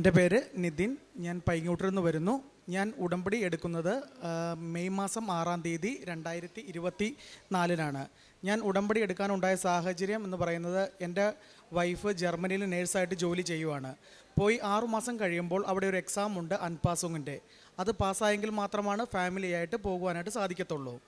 എന്റെ പേര് നിതിൻ. ഞാൻ പൈങ്ങോട്ടിൽ നിന്ന് വരുന്നു. ഞാൻ ഉടമ്പടി എടുക്കുന്നത് മെയ് മാസം ആറാം തീയതി രണ്ടായിരത്തി ഇരുപത്തി നാലിനാണ് ഞാൻ ഉടമ്പടി എടുക്കാനുണ്ടായ സാഹചര്യം എന്ന് പറയുന്നത് എന്റെ വൈഫ് ജർമ്മനിയിൽ നേഴ്സായിട്ട് ജോലി ചെയ്യുവാണ്. പോയി ആറു മാസം കഴിയുമ്പോൾ അവിടെ ഒരു എക്സാം ഉണ്ട് അൻപാസുങ്ങിന്റെ. അത് പാസ്സായെങ്കിൽ മാത്രമാണ് ഫാമിലിയായിട്ട് പോകുവാനായിട്ട് സാധിക്കത്തുള്ളൂ.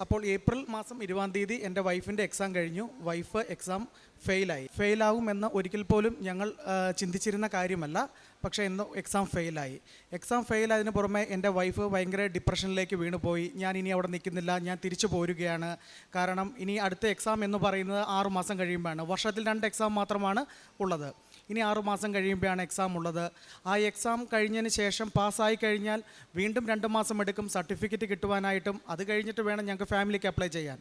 അപ്പോൾ ഏപ്രിൽ മാസം ഇരുപതാം തീയതി എന്റെ വൈഫിന്റെ എക്സാം കഴിഞ്ഞു. വൈഫ് എക്സാം ഫെയിലായി ഫെയിലാകുമെന്ന് ഒരിക്കൽ പോലും ഞങ്ങൾ ചിന്തിച്ചിരുന്ന കാര്യമല്ല. പക്ഷേ ഇന്ന് എക്സാം ഫെയിലായി എക്സാം ഫെയിലായതിന് പുറമെ എന്റെ വൈഫ് ഭയങ്കര ഡിപ്രഷനിലേക്ക് വീണുപോയി. ഞാൻ ഇനി അവിടെ നിൽക്കുന്നില്ല. ഞാൻ തിരിച്ചു പോരുകയാണ്. കാരണം ഇനി അടുത്ത എക്സാം എന്ന് പറയുന്നത് ആറു മാസം കഴിയുമ്പോഴാണ്. വർഷത്തിൽ രണ്ട് എക്സാം മാത്രമാണ് ഉള്ളത്. ഇനി ആറു മാസം കഴിയുമ്പോഴാണ് എക്സാം ഉള്ളത്. ആ എക്സാം കഴിഞ്ഞതിന് ശേഷം പാസ്സായി കഴിഞ്ഞാൽ വീണ്ടും രണ്ട് മാസം എടുക്കും സർട്ടിഫിക്കറ്റ് കിട്ടുവാനായിട്ടും. അത് കഴിഞ്ഞിട്ട് വേണം ഞങ്ങൾക്ക് ഫാമിലിക്ക് അപ്ലൈ ചെയ്യാൻ.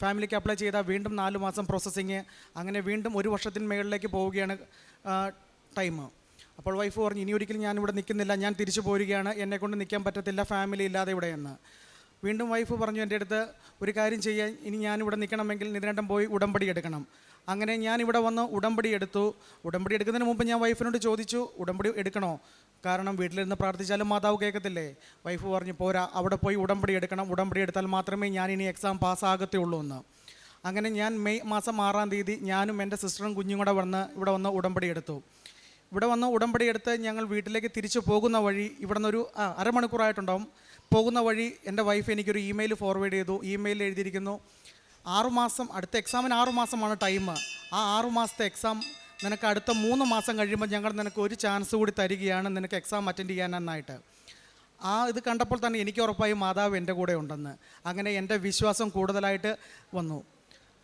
ഫാമിലിക്ക് അപ്ലൈ ചെയ്താൽ വീണ്ടും നാല് മാസം പ്രോസസ്സിങ് അങ്ങനെ വീണ്ടും ഒരു വർഷത്തിന് മുകളിലേക്ക് പോവുകയാണ് ടൈം അപ്പോൾ വൈഫ് പറഞ്ഞു ഇനി ഒരിക്കലും ഞാൻ ഇവിടെ നിൽക്കുന്നില്ല. ഞാൻ തിരിച്ചു പോരുകയാണ്. എന്നെ കൊണ്ട് നിൽക്കാൻ പറ്റത്തില്ല. ഫാമിലി ഇല്ലാതെ ഇവിടെ എന്ന്. വീണ്ടും വൈഫ് പറഞ്ഞു എന്റെ അടുത്ത് ഒരു കാര്യം ചെയ്യാൻ ഇനി ഞാനിവിടെ നിൽക്കണമെങ്കിൽ നിതിരണ്ടം പോയി ഉടമ്പടി എടുക്കണം. അങ്ങനെ ഞാൻ ഇവിടെ വന്ന് ഉടമ്പടി എടുത്തു. ഉടമ്പടി എടുക്കുന്നതിന് മുമ്പ് ഞാൻ വൈഫിനോട് ചോദിച്ചു ഉടമ്പടി എടുക്കണോ? കാരണം വീട്ടിലിരുന്ന് പ്രാർത്ഥിച്ചാലും മാതാവ് കേൾക്കത്തില്ലേ? വൈഫ് പറഞ്ഞു പോരാ അവിടെ പോയി ഉടമ്പടി എടുക്കണം. ഉടമ്പടി എടുത്താൽ മാത്രമേ ഞാൻ ഇനി എക്സാം പാസ്സാകത്തുള്ളൂ എന്ന്. അങ്ങനെ ഞാൻ മെയ് മാസം ആറാം തീയതി ഞാനും എന്റെ സിസ്റ്ററും കുഞ്ഞും കൂടെ വന്ന് ഇവിടെ വന്ന് ഉടമ്പടി എടുത്തു. ഇവിടെ വന്ന് ഉടമ്പടി എടുത്ത് ഞങ്ങൾ വീട്ടിലേക്ക് തിരിച്ചു പോകുന്ന വഴി ഇവിടെ നിന്നൊരു അരമണിക്കൂറായിട്ടുണ്ടാവും. പോകുന്ന വഴി എന്റെ വൈഫ് എനിക്കൊരു ഇമെയിൽ ഫോർവേഡ് ചെയ്തു. ഇമെയിൽ എഴുതിയിരിക്കുന്നു. ആറുമാസം അടുത്ത എക്സാമിന് ആറുമാസമാണ് ടൈം ആ ആറുമാസത്തെ എക്സാം നിനക്ക് അടുത്ത മൂന്ന് മാസം കഴിയുമ്പോൾ ഞങ്ങൾ നിനക്ക് ഒരു ചാൻസ് കൂടി തരികയാണ് നിനക്ക് എക്സാം അറ്റൻഡ് ചെയ്യാനെന്നായിട്ട് ആ ഇത് കണ്ടപ്പോൾ തന്നെ എനിക്ക് ഉറപ്പായി മാതാവ് എന്റെ കൂടെ ഉണ്ടെന്ന്. അങ്ങനെ എന്റെ വിശ്വാസം കൂടുതലായിട്ട് വന്നു.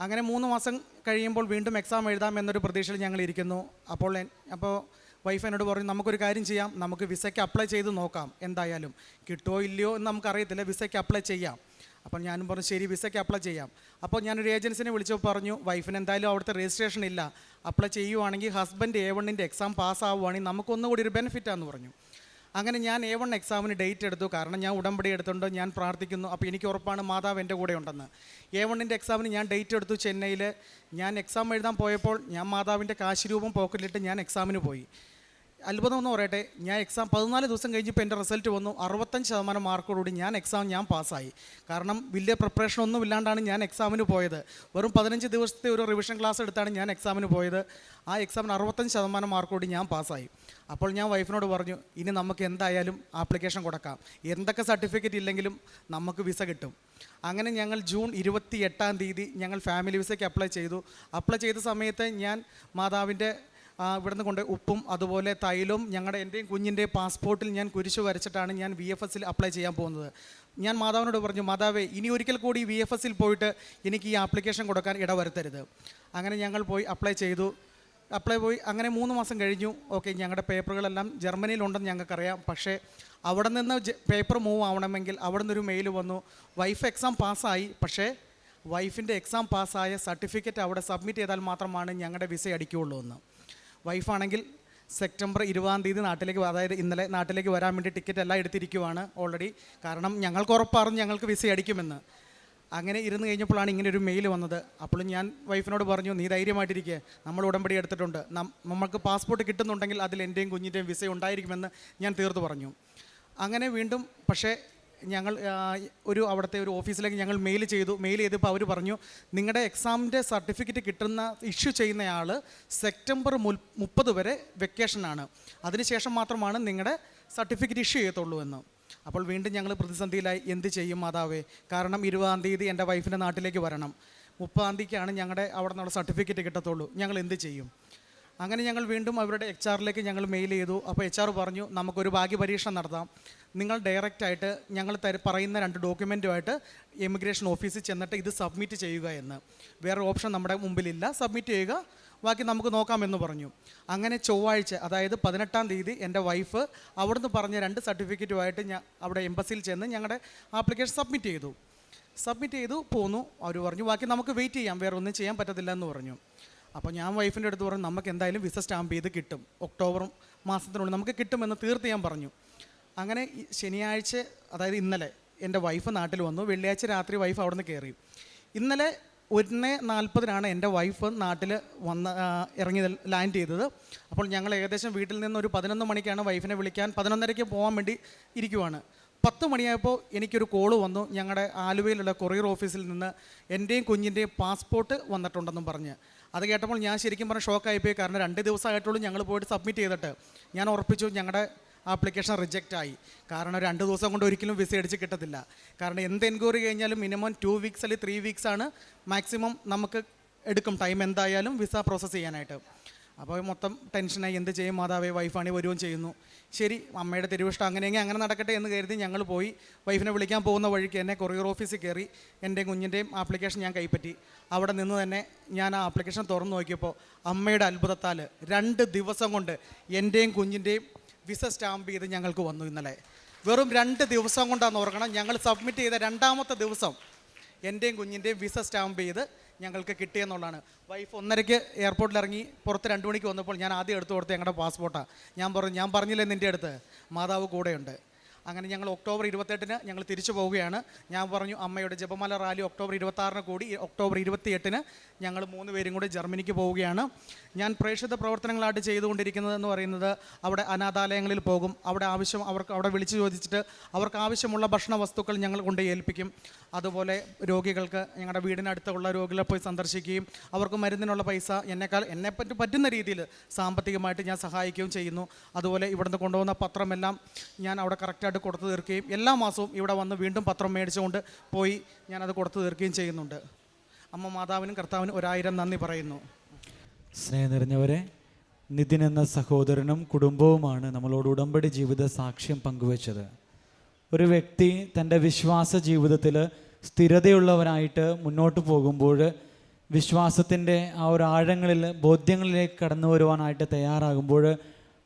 അങ്ങനെ മൂന്ന് മാസം കഴിയുമ്പോൾ വീണ്ടും എക്സാം എഴുതാം എന്നൊരു പ്രതീക്ഷയിൽ ഞങ്ങൾ ഇരിക്കുന്നു. അപ്പോൾ അപ്പോൾ വൈഫ് എന്നോട് പറഞ്ഞു നമുക്കൊരു കാര്യം ചെയ്യാം നമുക്ക് വിസയ്ക്ക് അപ്ലൈ ചെയ്ത് നോക്കാം എന്തായാലും. കിട്ടുമോ ഇല്ലയോ എന്ന് നമുക്കറിയത്തില്ല വിസയ്ക്ക് അപ്ലൈ ചെയ്യാം. അപ്പം ഞാനും പറഞ്ഞു ശരി വിസയ്ക്ക് അപ്ലൈ ചെയ്യാം. അപ്പോൾ ഞാനൊരു ഏജൻസിനെ വിളിച്ചപ്പോൾ പറഞ്ഞു വൈഫിന് എന്തായാലും അവിടുത്തെ രജിസ്ട്രേഷൻ ഇല്ല. അപ്ലൈ ചെയ്യുവാണെങ്കിൽ ഹസ്ബൻഡ് എ വണ്ണിന്റെ എക്സാം പാസ്സാവുകയാണെങ്കിൽ നമുക്കൊന്നുകൂടി ഒരു ബെനിഫിറ്റാന്ന് പറഞ്ഞു. അങ്ങനെ ഞാൻ എ വൺ എക്സാമിന് ഡേറ്റ് എടുത്തു. കാരണം ഞാൻ ഉടമ്പടി എടുത്തുകൊണ്ട് ഞാൻ പ്രാർത്ഥിക്കുന്നു. അപ്പോൾ എനിക്ക് ഉറപ്പാണ് മാതാവ് എന്റെ കൂടെ ഉണ്ടെന്ന്. എ വണ്ണിന്റെ എക്സാമിന് ഞാൻ ഡേറ്റ് എടുത്തു ചെന്നൈയിൽ ഞാൻ എക്സാം എഴുതാൻ പോയപ്പോൾ ഞാൻ മാതാവിന്റെ കാശ് രൂപം പോക്കറ്റിലിട്ട് ഞാൻ എക്സാമിന് പോയി. അത്ഭുതം എന്ന് പറയട്ടെ ഞാൻ എക്സാം പതിനാല് ദിവസം കഴിഞ്ഞപ്പോൾ എന്റെ റിസൾട്ട് വന്നു. അറുപത്തഞ്ച് ശതമാനം മാർക്കോടുകൂടി ഞാൻ എക്സാം ഞാൻ പാസ്സായി. കാരണം വലിയ പ്രിപ്പറേഷൻ ഒന്നും ഇല്ലാണ്ടാണ് ഞാൻ എക്സാമിന് പോയത്. വെറും പതിനഞ്ച് ദിവസത്തെ ഒരു റിവിഷൻ ക്ലാസ് എടുത്താണ് ഞാൻ എക്സാമിന് പോയത്. ആ എക്സാമിന് അറുപത്തഞ്ച് ശതമാനം മാർക്കോടി ഞാൻ പാസ്സായി. അപ്പോൾ ഞാൻ വൈഫിനോട് പറഞ്ഞു ഇനി നമുക്ക് എന്തായാലും ആപ്ലിക്കേഷൻ കൊടുക്കാം. എന്തൊക്കെ സർട്ടിഫിക്കറ്റ് ഇല്ലെങ്കിലും നമുക്ക് വിസ കിട്ടും. അങ്ങനെ ഞങ്ങൾ ജൂൺ ഇരുപത്തി എട്ടാം തീയതി ഞങ്ങൾ ഫാമിലി വിസയ്ക്ക് അപ്ലൈ ചെയ്തു. അപ്ലൈ ചെയ്ത സമയത്ത് ഞാൻ മാതാവിന്റെ ഇവിടുന്ന് കൊണ്ട് ഉപ്പും അതുപോലെ തൈലും ഞങ്ങളുടെ എന്റെയും കുഞ്ഞിന്റെയും പാസ്പോർട്ടിൽ ഞാൻ കുരിശ് വരച്ചിട്ടാണ് ഞാൻ വി എഫ് എസിൽ അപ്ലൈ ചെയ്യാൻ പോകുന്നത്. ഞാൻ മാതാവിനോട് പറഞ്ഞു മാതാവേ ഇനി ഒരിക്കൽ കൂടി വി എഫ് എസിൽ പോയിട്ട് എനിക്ക് ഈ ആപ്ലിക്കേഷൻ കൊടുക്കാൻ ഇടവരുത്തരുത്. അങ്ങനെ ഞങ്ങൾ പോയി അപ്ലൈ ചെയ്തു. അപ്ലൈ പോയി. അങ്ങനെ മൂന്ന് മാസം കഴിഞ്ഞു. ഓക്കെ ഞങ്ങളുടെ പേപ്പറുകളെല്ലാം ജർമ്മനിയിലുണ്ടെന്ന് ഞങ്ങൾക്കറിയാം. പക്ഷേ അവിടെ നിന്ന് പേപ്പർ മൂവ് ആവണമെങ്കിൽ അവിടെ നിന്നൊരു മെയിൽ വന്നു. വൈഫ് എക്സാം പാസ്സായി പക്ഷേ വൈഫിന്റെ എക്സാം പാസ്സായ സർട്ടിഫിക്കറ്റ് അവിടെ സബ്മിറ്റ് ചെയ്താൽ മാത്രമാണ് ഞങ്ങളുടെ വിസ അടിക്കുകയുള്ളൂ എന്ന്. വൈഫാണെങ്കിൽ സെപ്റ്റംബർ ഇരുപതാം തീയതി നാട്ടിലേക്ക് അതായത് ഇന്നലെ നാട്ടിലേക്ക് വരാൻ വേണ്ടി ടിക്കറ്റ് എല്ലാം എടുത്തിരിക്കുവാണ് ഓൾറെഡി കാരണം ഞങ്ങൾക്ക് ഉറപ്പായിരുന്നു ഞങ്ങൾക്ക് വിസ അടിക്കുമെന്ന്. അങ്ങനെ ഇരുന്ന് കഴിഞ്ഞപ്പോഴാണ് ഇങ്ങനെ ഒരു മെയിൽ വന്നത്. അപ്പോൾ ഞാൻ വൈഫിനോട് പറഞ്ഞു നീ ധൈര്യമായിട്ടിരിക്കുക നമ്മൾ ഉടമ്പടി എടുത്തിട്ടുണ്ട്. നമുക്ക് പാസ്പോർട്ട് കിട്ടുന്നുണ്ടെങ്കിൽ അതിൽ എന്റെയും കുഞ്ഞിന്റെയും വിസ ഉണ്ടായിരിക്കുമെന്ന് ഞാൻ തീർത്ത് പറഞ്ഞു. അങ്ങനെ വീണ്ടും പക്ഷേ ഞങ്ങൾ ഒരു അവിടുത്തെ ഒരു ഓഫീസിലേക്ക് ഞങ്ങൾ മെയിൽ ചെയ്തു. മെയിൽ ചെയ്തപ്പോൾ അവർ പറഞ്ഞു നിങ്ങളുടെ എക്സാമിന്റെ സർട്ടിഫിക്കറ്റ് കിട്ടുന്ന ഇഷ്യൂ ചെയ്യുന്നയാൾ സെപ്റ്റംബർ മുപ്പത് വരെ വെക്കേഷനാണ് അതിനുശേഷം മാത്രമാണ് നിങ്ങളുടെ സർട്ടിഫിക്കറ്റ് ഇഷ്യൂ ചെയ്യത്തുള്ളൂ എന്ന്. അപ്പോൾ വീണ്ടും ഞങ്ങൾ പ്രതിസന്ധിയിലായി. എന്ത് ചെയ്യും മാതാവേ? കാരണം ഇരുപതാം തീയതി എന്റെ വൈഫിന്റെ നാട്ടിലേക്ക് വരണം. മുപ്പതാം തീയതിക്കാണ് ഞങ്ങളുടെ അവിടെ നിന്നുള്ള സർട്ടിഫിക്കറ്റ് കിട്ടത്തുള്ളൂ. ഞങ്ങൾ എന്ത് ചെയ്യും? അങ്ങനെ ഞങ്ങൾ വീണ്ടും അവരുടെ എച്ച് ആറിലേക്ക് ഞങ്ങൾ മെയിൽ ചെയ്തു. അപ്പോൾ എച്ച് ആർ പറഞ്ഞു നമുക്കൊരു ഭാഗ്യപരീക്ഷ നടത്താം. നിങ്ങൾ ഡയറക്റ്റായിട്ട് ഞങ്ങൾ തര പറയുന്ന രണ്ട് ഡോക്യുമെന്റുമായിട്ട് എമിഗ്രേഷൻ ഓഫീസിൽ ചെന്നിട്ട് ഇത് സബ്മിറ്റ് ചെയ്യുക എന്ന്. വേറെ ഓപ്ഷൻ നമ്മുടെ മുമ്പിലില്ല. സബ്മിറ്റ് ചെയ്യുക. ബാക്കി നമുക്ക് നോക്കാമെന്ന് പറഞ്ഞു. അങ്ങനെ ചൊവ്വാഴ്ച അതായത് പതിനെട്ടാം തീയതി എന്റെ വൈഫ് അവിടുന്ന് പറഞ്ഞ രണ്ട് സർട്ടിഫിക്കറ്റുമായിട്ട് ഞാൻ അവിടെ എംബസിയിൽ ചെന്ന് ഞങ്ങളുടെ ആപ്ലിക്കേഷൻ സബ്മിറ്റ് ചെയ്തു. സബ്മിറ്റ് ചെയ്തു പോന്നു. അവർ പറഞ്ഞു ബാക്കി നമുക്ക് വെയിറ്റ് ചെയ്യാം. വേറെ ഒന്നും ചെയ്യാൻ പറ്റത്തില്ല എന്ന് പറഞ്ഞു. അപ്പോൾ ഞാൻ വൈഫിന്റെ അടുത്ത് പറഞ്ഞു നമുക്ക് എന്തായാലും വിസ സ്റ്റാമ്പ് ചെയ്ത് കിട്ടും. ഒക്ടോബർ മാസത്തിനുള്ളിൽ നമുക്ക് കിട്ടുമെന്ന് തീർത്ത് ഞാൻ പറഞ്ഞു. അങ്ങനെ ശനിയാഴ്ച അതായത് ഇന്നലെ എന്റെ വൈഫ് നാട്ടിൽ വന്നു. വെള്ളിയാഴ്ച രാത്രി വൈഫ് അവിടെ നിന്ന് കയറി ഇന്നലെ ഒന്ന് നാൽപ്പതിനാണ് എന്റെ വൈഫ് നാട്ടിൽ വന്ന് ഇറങ്ങി ലാൻഡ് ചെയ്തത്. അപ്പോൾ ഞങ്ങൾ ഏകദേശം വീട്ടിൽ നിന്ന് ഒരു പതിനൊന്ന് മണിക്കാണ് വൈഫിനെ വിളിക്കാൻ പതിനൊന്നരയ്ക്ക് പോകാൻ വേണ്ടി ഇരിക്കുവാണ്. പത്ത് മണിയായപ്പോൾ എനിക്കൊരു കോൾ വന്നു. ഞങ്ങളുടെ ആലുവയിലുള്ള കൊറിയർ ഓഫീസിൽ നിന്ന് എന്റെയും കുഞ്ഞിന്റെയും പാസ്പോർട്ട് വന്നിട്ടുണ്ടെന്നും പറഞ്ഞ്. അത് കേട്ടപ്പോൾ ഞാൻ ശരിക്കും പറഞ്ഞ ഷോക്കായിപ്പോയി കാരണം രണ്ട് ദിവസമായിട്ടുള്ളൂ ഞങ്ങൾ പോയിട്ട് സബ്മിറ്റ് ചെയ്തിട്ട്. ഞാൻ ഉറപ്പിച്ചു ഞങ്ങളുടെ ആപ്ലിക്കേഷൻ റിജക്റ്റ് ആയി. കാരണം രണ്ട് ദിവസം കൊണ്ട് ഒരിക്കലും വിസ അടിച്ച് കിട്ടത്തില്ല. കാരണം എന്ത് എൻക്വയറി കഴിഞ്ഞാലും മിനിമം ടു വീക്സ് അല്ലെങ്കിൽ ത്രീ വീക്സ് ആണ് മാക്സിമം നമുക്ക് എടുക്കും. ടൈം എന്തായാലും വിസ പ്രോസസ്സ് ചെയ്യാനായിട്ട്. അപ്പോൾ മൊത്തം ടെൻഷനായി എന്ത് ചെയ്യും? മാതാവേ വൈഫാണി വരുകയും ചെയ്യുന്നു. ശരി അമ്മയുടെ തിരുവിഷ്ടം അങ്ങനെയെങ്കിൽ അങ്ങനെ നടക്കട്ടെ എന്ന് കരുതി ഞങ്ങൾ പോയി. വൈഫിനെ വിളിക്കാൻ പോകുന്ന വഴിക്ക് എന്നെ കൊറിയർ ഓഫീസിൽ കയറി എന്റെ കുഞ്ഞിന്റെയും ആപ്ലിക്കേഷൻ ഞാൻ കൈപ്പറ്റി. അവിടെ നിന്ന് തന്നെ ഞാൻ ആ ആപ്ലിക്കേഷൻ തുറന്നു നോക്കിയപ്പോൾ അമ്മയുടെ അത്ഭുതത്താൽ രണ്ട് ദിവസം കൊണ്ട് എന്റെയും കുഞ്ഞിന്റെയും വിസ സ്റ്റാമ്പ് ചെയ്ത് ഞങ്ങൾക്ക് വന്നു ഇന്നലെ. വെറും രണ്ട് ദിവസം കൊണ്ടാണ് ഓർക്കണം ഞങ്ങൾ സബ്മിറ്റ് ചെയ്ത രണ്ടാമത്തെ ദിവസം എന്റെയും കുഞ്ഞിന്റെയും വിസ സ്റ്റാമ്പ് ചെയ്ത് ഞങ്ങൾക്ക് കിട്ടിയെന്നുള്ളതാണ് വൈഫ് ഒന്നരയ്ക്ക് എയർപോർട്ടിൽ ഇറങ്ങി പുറത്ത് രണ്ട് മണിക്ക് വന്നപ്പോൾ ഞാൻ ആദ്യം എടുത്തു കൊടുത്ത് ഞങ്ങളുടെ പാസ്പോർട്ടാണ് ഞാൻ പറഞ്ഞു ഞാൻ പറഞ്ഞില്ലേ നിന്റെ അടുത്ത്? മാതാവ് കൂടെയുണ്ട്. അങ്ങനെ ഞങ്ങൾ ഒക്ടോബർ ഇരുപത്തെട്ടിന് ഞങ്ങൾ തിരിച്ചു പോവുകയാണ്. ഞാൻ പറഞ്ഞു അമ്മയുടെ ജപമാല റാലി ഒക്ടോബർ ഇരുപത്താറിന് കൂടി ഒക്ടോബർ ഇരുപത്തിയെട്ടിന് ഞങ്ങൾ മൂന്ന് പേരും കൂടി ജർമ്മനിക്ക് പോവുകയാണ്. ഞാൻ പ്രേക്ഷിത പ്രവർത്തനങ്ങളായിട്ട് ചെയ്തുകൊണ്ടിരിക്കുന്നത് എന്ന് പറയുന്നത് അവിടെ അനാഥാലയങ്ങളിൽ പോകും. അവിടെ ആവശ്യം അവർക്ക് അവിടെ വിളിച്ചു ചോദിച്ചിട്ട് അവർക്ക് ആവശ്യമുള്ള ഭക്ഷണ വസ്തുക്കൾ ഞങ്ങൾ കൊണ്ട് ഏൽപ്പിക്കും. അതുപോലെ രോഗികൾക്ക് ഞങ്ങളുടെ വീടിനടുത്തുള്ള രോഗികളെ പോയി സന്ദർശിക്കുകയും അവർക്ക് മരുന്നിനുള്ള പൈസ എന്നെക്കാൾ എന്നെ പറ്റി പറ്റുന്ന രീതിയിൽ സാമ്പത്തികമായിട്ട് ഞാൻ സഹായിക്കുകയും ചെയ്യുന്നു. അതുപോലെ ഇവിടുന്ന് കൊണ്ടുപോകുന്ന പത്രമെല്ലാം ഞാൻ അവിടെ കറക്റ്റായിട്ട് കൊടുത്തു തീർക്കുകയും എല്ലാ മാസവും ഇവിടെ വന്ന് വീണ്ടും പത്രം മേടിച്ചുകൊണ്ട് പോയി ഞാനത് കൊടുത്തു തീർക്കുകയും ചെയ്യുന്നുണ്ട്. അമ്മ മാതാവിനും കർത്താവിനും ഒരായിരം നന്ദി പറയുന്നു. സ്നേഹം നിറഞ്ഞവരെ നിതിൻ എന്ന സഹോദരനും കുടുംബവുമാണ് നമ്മളോട് ഉടമ്പടി ജീവിത സാക്ഷ്യം പങ്കുവച്ചത്. ഒരു വ്യക്തി തന്റെ വിശ്വാസ ജീവിതത്തിൽ സ്ഥിരതയുള്ളവരായിട്ട് മുന്നോട്ട് പോകുമ്പോൾ വിശ്വാസത്തിന്റെ ആ ഒരു ആഴങ്ങളിൽ ബോധ്യങ്ങളിലേക്ക് കടന്നു വരുവാനായിട്ട് തയ്യാറാകുമ്പോൾ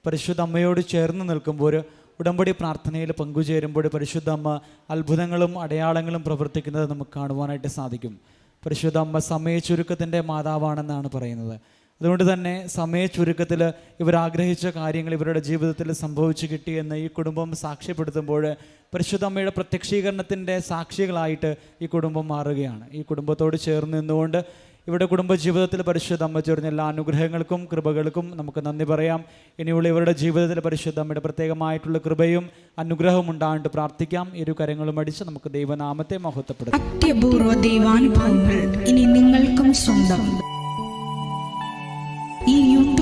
പരിശുദ്ധ അമ്മയോട് ചേർന്ന് നിൽക്കുമ്പോൾ ഉടമ്പടി പ്രാർത്ഥനയിൽ പങ്കുചേരുമ്പോൾ പരിശുദ്ധ അമ്മ അത്ഭുതങ്ങളും അടയാളങ്ങളും പ്രവർത്തിക്കുന്നത് നമുക്ക് കാണുവാനായിട്ട് സാധിക്കും. പരിശുദ്ധ അമ്മ സമയ ചുരുക്കത്തിന്റെ മാതാവാണെന്നാണ് പറയുന്നത്. അതുകൊണ്ട് തന്നെ സമയ ചുരുക്കത്തിൽ ഇവർ ആഗ്രഹിച്ച കാര്യങ്ങൾ ഇവരുടെ ജീവിതത്തിൽ സംഭവിച്ചു കിട്ടിയെന്ന് ഈ കുടുംബം സാക്ഷ്യപ്പെടുത്തുമ്പോൾ പരിശുദ്ധ അമ്മയുടെ പ്രത്യക്ഷീകരണത്തിന്റെ സാക്ഷികളായിട്ട് ഈ കുടുംബം മാറുകയാണ്. ഈ കുടുംബത്തോട് ചേർന്ന് നിന്നുകൊണ്ട് ഇവിടെ കുടുംബജീവിതത്തിൽ പരിശുദ്ധ അമ്മ ചേർന്ന എല്ലാ അനുഗ്രഹങ്ങൾക്കും കൃപകൾക്കും നമുക്ക് നന്ദി പറയാം. ഇനിയുള്ള ഇവരുടെ ജീവിതത്തിൽ പരിശുദ്ധ അമ്മയുടെ പ്രത്യേകമായിട്ടുള്ള കൃപയും അനുഗ്രഹവും ഉണ്ടായിട്ട് പ്രാർത്ഥിക്കാം. ഇരു കരങ്ങളും അടിച്ച് നമുക്ക് ദൈവനാമത്തെ മഹത്വപ്പെടുത്താം. ഇനി നിങ്ങൾക്കും ഈ യൂട്യൂബ്